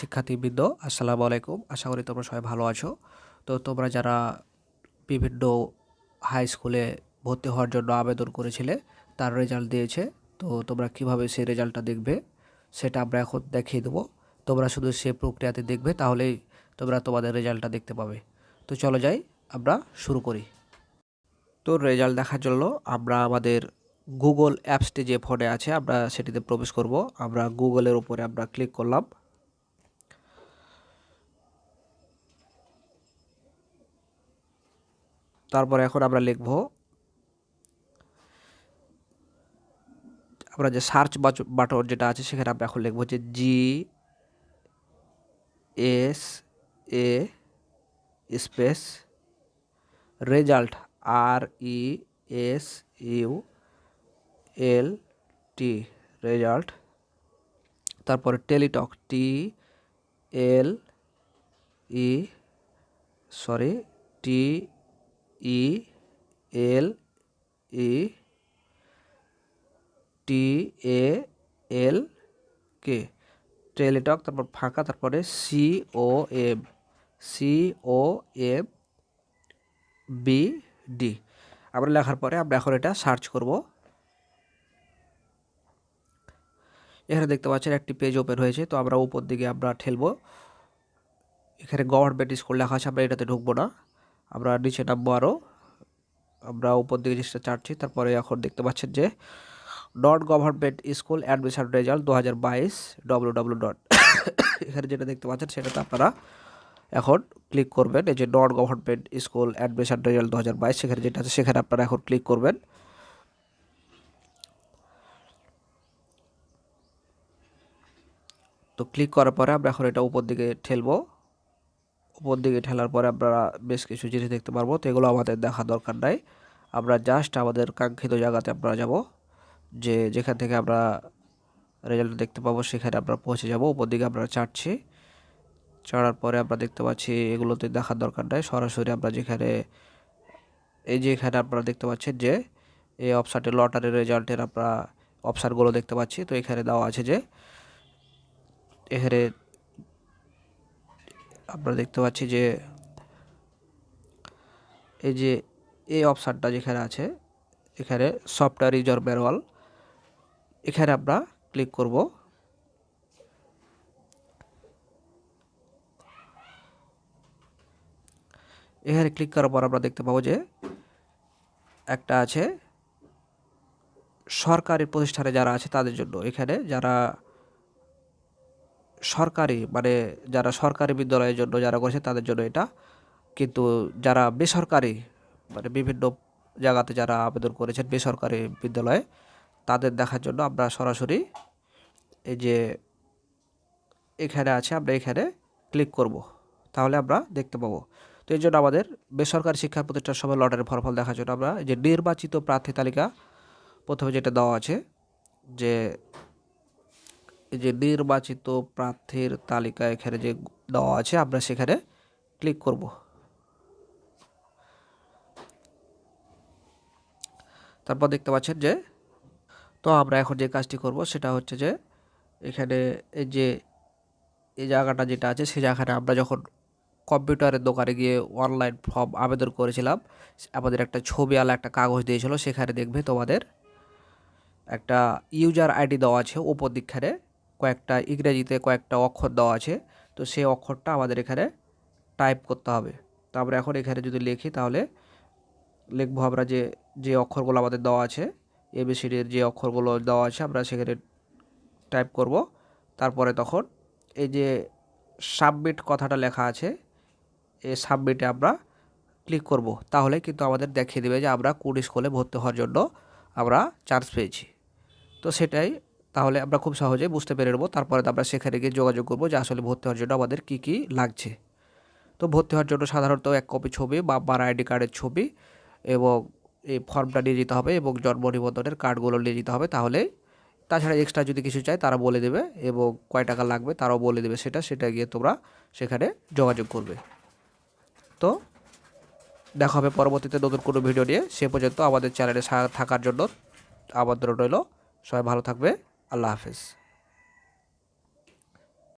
শিক্ষার্থীবৃন্দ, আসসালামু আলাইকুম। আশা করি তোমরা সবাই ভালো আছো। তো তোমরা যারা বিভিন্ন হাই স্কুলে ভর্তি হওয়ার জন্য আবেদন করেছিলে, তার রেজাল্ট দিয়েছে। তো তোমরা কীভাবে সেই রেজাল্টটা দেখবে, সেটা আমরা এখন দেখিয়ে দেবো। তোমরা শুধু সে প্রক্রিয়াতে দেখবে, তাহলেই তোমরা তোমাদের রেজাল্টটা দেখতে পাবে। তো চলো যাই, আমরা শুরু করি। তো রেজাল্ট দেখার জন্য আমরা আমাদের গুগল অ্যাপসটি যে ফোনে আছে, আমরা সেটিতে প্রবেশ করব। আমরা গুগলের উপরে আমরা ক্লিক করলাম। তারপরে এখন আমরা লিখব আমরা যে সার্চ বাটন যেটা আছে সেখানে আমরা এখন লিখব যে G S A space result R E S U L T result তারপরে Teletalk T L E sorry T E, L, E, T, A, L, K. Teletalk তারপর ফাঁকা, তারপরে C, O, M. C, O, M, B, D. আমরা লেখার পরে আমরা এখন এটা সার্চ করব। এখানে দেখতে পাচ্ছেন একটি পেজ ওপেন হয়েছে, তো আমরা উপর দিকে আমরা ঠেলবো। এখানে গভর্নমেন্ট স্কুল লেখা আছে, আমরা এটাতে ঢুকবো না। আমরা নিচে নামবো আরও আমরা উপর দিকে জিনিসটা চাটছি, তারপরে এখন দেখতে পাচ্ছেন যে non government school admission result দু হাজার বাইশ ডব্লু ডব্লু ডট এখানে যেটা দেখতে পাচ্ছেন সেটাতে আপনারা এখন ক্লিক করবেন, এই যে non government school admission result দু হাজার বাইশ, সেখানে যেটা আছে সেখানে আপনারা এখন ক্লিক করবেন। তো ক্লিক করার পরে আমরা এখন এটা উপর দিকে ঠেলবো। উপর দিকে ঠেলার পরে আমরা বেশ কিছু জিনিস দেখতে পারব। তো এগুলো আমাদের দেখা দরকার নাই। আমরা জাস্ট আমাদের কাঙ্ক্ষিত জায়গাতে আমরা যাব। যে যেখান থেকে আমরা রেজাল্ট দেখতে পাবো সেখানে আমরা পৌঁছে যাব। উপর দিকে আমরা চাটছি চড়ার পরে আমরা দেখতে পাচ্ছি এগুলোতে দেখার দরকার নাই। সরাসরি আমরা যেখানে, এই যে এখানে আপনারা দেখতে পাচ্ছেন যে, এই অপশানটি লটারির রেজাল্টের আমরা অপশানগুলো দেখতে পাচ্ছি। তো এখানে দেওয়া আছে যে, এখানে আমরা দেখতে পাচ্ছি যে এই যে এই অপশানটা যেখানে আছে, এখানে সফটওয়্যার ইউজার ম্যানুয়াল, এখানে আমরা ক্লিক করব। এখানে ক্লিক করার পর আমরা দেখতে পাবো যে একটা আছে সরকারি প্রতিষ্ঠানে যারা আছে তাদের জন্য। এখানে যারা সরকারি মানে যারা সরকারি বিদ্যালয়ের জন্য যারা করেছে তাদের জন্য এটা। কিন্তু যারা বেসরকারি মানে বিভিন্ন জায়গাতে যারা আবেদন করেছেন বেসরকারি বিদ্যালয়ে, তাদের দেখার জন্য আমরা সরাসরি এই যে এখানে আছে, আমরা এখানে ক্লিক করব। তাহলে আমরা দেখতে পাবো। তো এই জন্য আমাদের বেসরকারি শিক্ষা প্রতিষ্ঠান সময় লটারির ফলাফল দেখার জন্য আমরা যে নির্বাচিত প্রার্থী তালিকা প্রথমে যেটা দেওয়া আছে, যে যে নির্বাচিত প্রার্থীর তালিকা এখানে যে দেওয়া আছে, আমরা সেখানে ক্লিক করব। তারপর দেখতে পাচ্ছেন যে, তো আমরা এখন যে কাজটি করব সেটা হচ্ছে যে, এখানে এই যে, এই জায়গাটা যেটা আছে, সেই জায়গাটা আমরা যখন কম্পিউটারের দোকানে গিয়ে অনলাইন ফর্ম আবেদন করেছিলাম, আমাদের একটা ছবি আলা একটা কাগজ দিয়েছিল, সেখানে দেখবে তোমাদের একটা ইউজার আইডি দেওয়া আছে ওপর দিকখানে। কয়েকটা ইংরেজিতে কয়েকটা অক্ষর দেওয়া আছে, তো সেই অক্ষরটা আমাদের এখানে টাইপ করতে হবে। তো আমরা এখন এখানে যদি লিখি তাহলে লিখব আমরা যে যে অক্ষরগুলো আমাদের দেওয়া আছে এবিসিডির যে অক্ষরগুলো দেওয়া আছে আমরা সেখানে টাইপ করব। তারপরে তখন এই যে সাবমিট কথাটা লেখা আছে, এই সাবমিটে আমরা ক্লিক করব। তাহলে কিন্তু আমাদের দেখিয়ে দেবে যে আমরা কোন স্কুলে ভর্তি হওয়ার জন্য আমরা চান্স পেয়েছি। তো সেটাই তাহলে আমরা খুব সহজেই বুঝতে পেরে নেব। তারপরে আমরা সেখানে গিয়ে যোগাযোগ করব যে আসলে ভর্তি হওয়ার জন্য আমাদের কী কী লাগছে। তো ভর্তি হওয়ার জন্য সাধারণত এক কপি ছবি বা বার আইডি কার্ডের ছবি এবং এই ফর্মটা নিয়ে যেতে হবে এবং জন্ম নিবন্ধনের কার্ডগুলো নিয়ে যেতে হবে। তাহলে তাছাড়া এক্সট্রা যদি কিছু চাই তারা বলে দেবে এবং কয় টাকা লাগবে তারাও বলে দেবে সেটা সেটা গিয়ে তোমরা সেখানে যোগাযোগ করবে। তো দেখা হবে পরবর্তীতে নতুন কোনো ভিডিও নিয়ে। সে পর্যন্ত আমাদের চ্যানেলে থাকার জন্য আমন্ত্রণ রইল। সবাই ভালো থাকবে। আল্লাহ হাফেজ